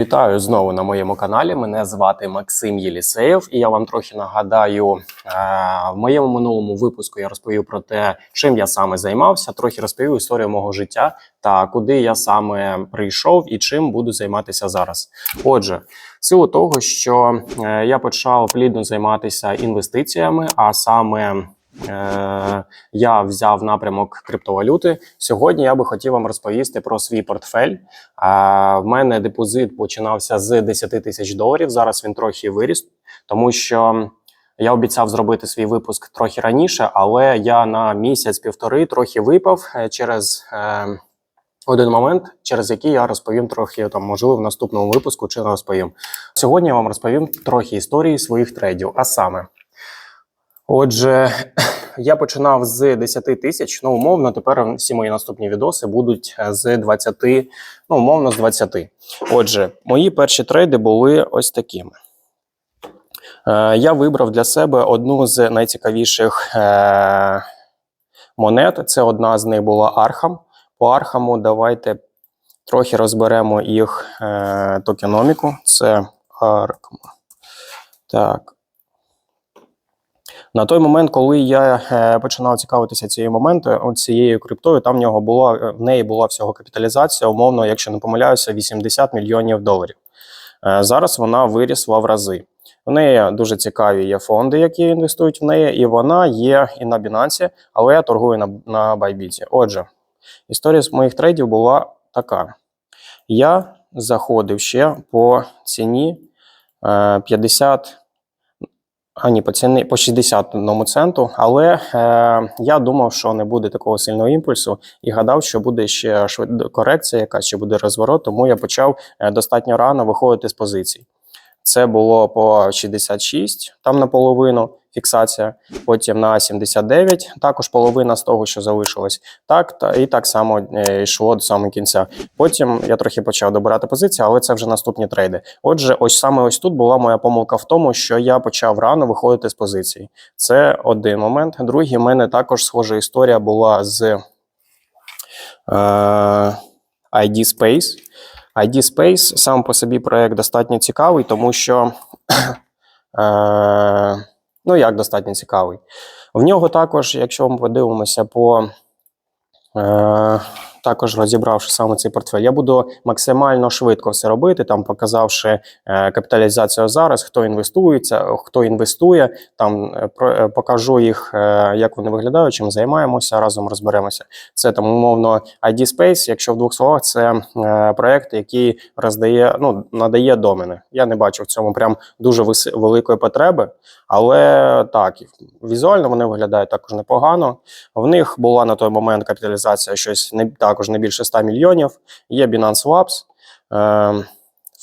Вітаю знову на моєму каналі. Мене звати Максим Єлісеєв, і я вам трохи нагадаю, е, в моєму минулому випуску я розповів про те, чим я саме займався. Трохи розповів історію мого життя та куди я саме прийшов і чим буду займатися зараз. Отже, в силу того, що е, я почав плідно займатися інвестиціями, а саме я взяв напрямок криптовалюти. Сьогодні я би хотів вам розповісти про свій портфель. Е, в мене депозит починався з 10 тисяч доларів. Зараз він трохи виріс, тому що я обіцяв зробити свій випуск трохи раніше, але я на місяць-півтори трохи випав е, через. Е, один момент, через який я розповім трохи там, можливо, в наступному випуску чи не розповім. Сьогодні я вам розповім трохи історії своїх трейдів. А саме, Отже, я починав з 10 тисяч. Ну, умовно, тепер всі мої наступні відоси будуть з 20, ну, умовно, з 20. Отже, мої перші трейди були ось такими. Е, я вибрав для себе одну з найцікавіших е, монет. Це одна з них була Архам. По Архаму давайте трохи розберемо їх е, токеноміку. Це Архам. Так. На той момент, коли я е, починав цікавитися цією моменту, цією криптою, там в нього була в неї була всього капіталізація, умовно, якщо не помиляюся, 80 мільйонів доларів. Е, зараз вона вирісла в рази. В неї дуже цікаві є фонди, які інвестують в неї, і вона є і на Binance, але я торгую на на Bybit. Отже, історія з моїх трейдів була така: я заходив ще по ціні 50 е, ані по ціни по 60 центу, але е, я думав, що не буде такого сильного імпульсу, і гадав, що буде ще швид... корекція, яка ще буде розворот. Тому я почав е, достатньо рано виходити з позицій. Це було по 66, там наполовину фіксація, потім на 79, також половина з того, що залишилось. Так, та, і так само е, йшло до самого кінця. Потім я трохи почав добирати позиції, але це вже наступні трейди. Отже, ось саме ось тут була моя помилка в тому, що я почав рано виходити з позицій. Це один момент. Другий, в мене також схожа історія була з е, ID Space. ID Space сам по собі проект достатньо цікавий, тому що. Е, Ну, як достатньо цікавий. В нього також, якщо ми подивимося по е, також розібравши саме цей портфель, я буду максимально швидко все робити, там показавши е, капіталізацію зараз, хто інвестується, хто інвестує, там е, е, покажу їх, як вони виглядають, чим займаємося, разом розберемося. Це там умовно ID Space, якщо в двох словах, це проект, який роздає, ну надає домени. Я не бачу в цьому прям дуже великої потреби, але так, візуально вони виглядають також непогано. В них була на той момент капіталізація щось не так також не більше 100 мільйонів. Є Binance Labs.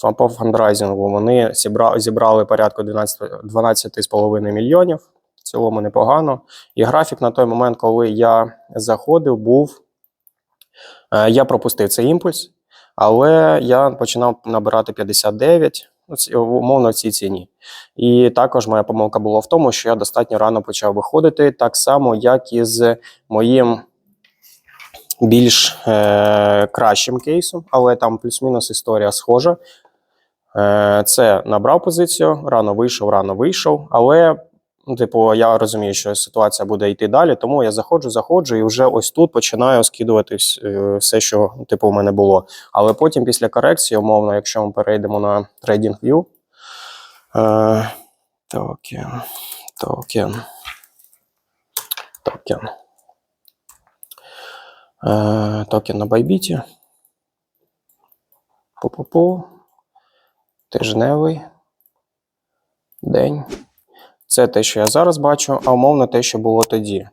Е, по фандрайзингу вони зібрали порядку 12,5 мільйонів. В цілому непогано. І графік на той момент, коли я заходив, був. Е, я пропустив цей імпульс, але я починав набирати 59, ну, умовно в цій ціні. І також моя помилка була в тому, що я достатньо рано почав виходити, так само, як і з моїм більш е, кращим кейсом, але там плюс-мінус історія схожа. Е, Це набрав позицію, рано вийшов, рано вийшов. Але, ну, типу, я розумію, що ситуація буде йти далі, тому я заходжу, заходжу і вже ось тут починаю скидувати е, все, що типу, у мене було. Але потім, після корекції, умовно, якщо ми перейдемо на TradingView, е, токен, токен, токен. Е, токен на байбіті. Пу-пу-пу. Тижневий день. Це те, що я зараз бачу, а умовно те, що було тоді.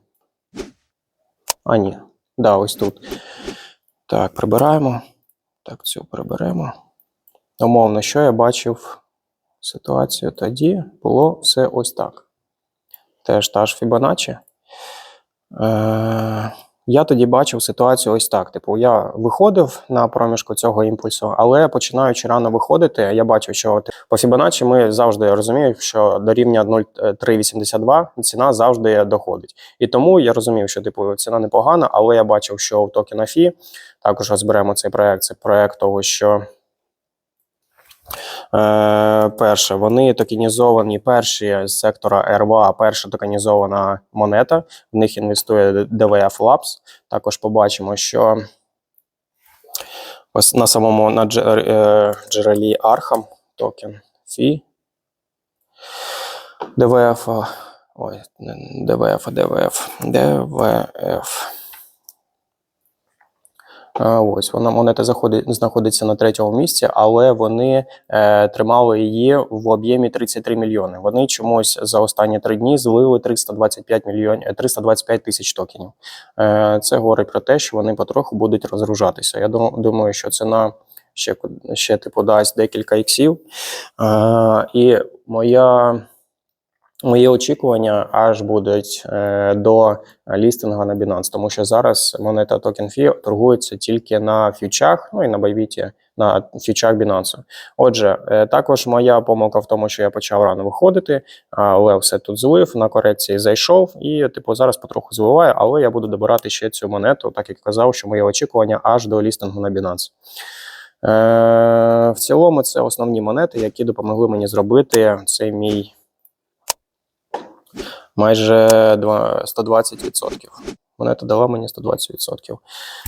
А, ні. Да, ось тут. Так, прибираємо. Так, цю приберемо. Умовно, що я бачив ситуацію тоді, було все ось так. Теж та ж Fibonacci. Е я тоді бачив ситуацію ось так. Типу, я виходив на проміжку цього імпульсу, але починаючи рано виходити, я бачив, що по Fibonacci ми завжди розуміємо, що до рівня 0,382 ціна завжди доходить. І тому я розумів, що типу ціна непогана, але я бачив, що в токена FI, також розберемо цей проект. Це проект того, що Е, перше, вони токенізовані перші з сектора РВА, перша токенізована монета. В них інвестує DVF Labs. Також побачимо, що ось на самому на е, джерелі Arkham токен Фі. А, Ой, ДВФ. ДВФ. А, Ось вона монета заходить, знаходиться на третьому місці, але вони е, тримали її в об'ємі 33 мільйони. Вони чомусь за останні три дні злили 325 мільйонів 325 тисяч токенів. Е, це говорить про те, що вони потроху будуть розгружатися. Я дум- думаю, що ціна ще ще типу дасть декілька іксів. Е, і моя. Мої очікування аж будуть е, до лістингу на Binance, тому що зараз монета токен Фі торгується тільки на фьючах, ну і на Байбіті, на фьючах Binance. Отже, е, також моя помилка в тому, що я почав рано виходити, але все тут злив, на корекції зайшов і, типу, зараз потроху зливаю, але я буду добирати ще цю монету, так як казав, що моє очікування аж до лістингу на Binance. Е, в цілому, це основні монети, які допомогли мені зробити цей мій майже два- 120%. Монета дала мені 120%.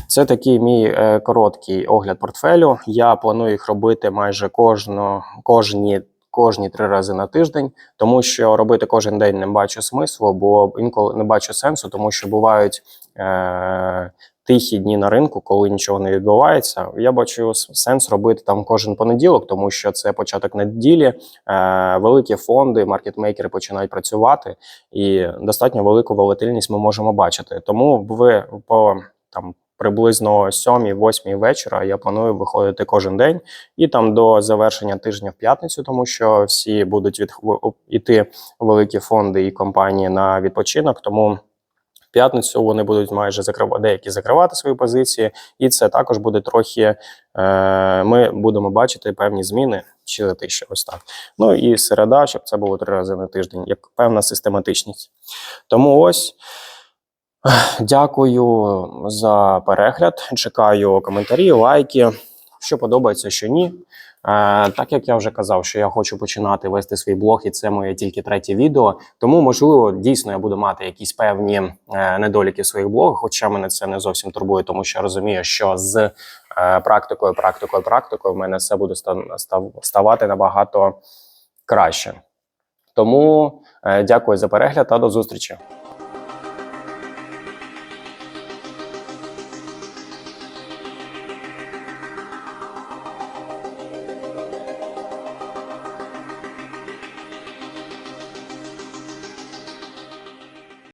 Це такий мій е, короткий огляд портфелю. Я планую їх робити майже кожно, кожні, кожні три рази на тиждень, тому що робити кожен день не бачу смислу, бо інколи не бачу сенсу, тому що бувають е, тихі дні на ринку, коли нічого не відбувається. Я бачу сенс робити там кожен понеділок, тому що це початок неділі. Е, великі фонди, маркетмейкери починають працювати і достатньо велику волатильність ми можемо бачити. Тому ви по там приблизно 7-8 вечора я планую виходити кожен день і там до завершення тижня в п'ятницю, тому що всі будуть від іти великі фонди і компанії на відпочинок. Тому п'ятницю вони будуть майже закривати деякі закривати свої позиції, і це також буде трохи. Е, ми будемо бачити певні зміни чи затища. Ось так. Ну і середа, щоб це було три рази на тиждень, як певна систематичність. Тому ось. Дякую за перегляд. Чекаю коментарі, лайки. Що подобається, що ні. Е, так як я вже казав, що я хочу починати вести свій блог, і це моє тільки третє відео. Тому, можливо, дійсно я буду мати якісь певні е, недоліки в своїх блогах, хоча мене це не зовсім турбує, тому що я розумію, що з е, практикою, практикою, практикою в мене все буде ставати набагато краще. Тому дякую за перегляд та до зустрічі.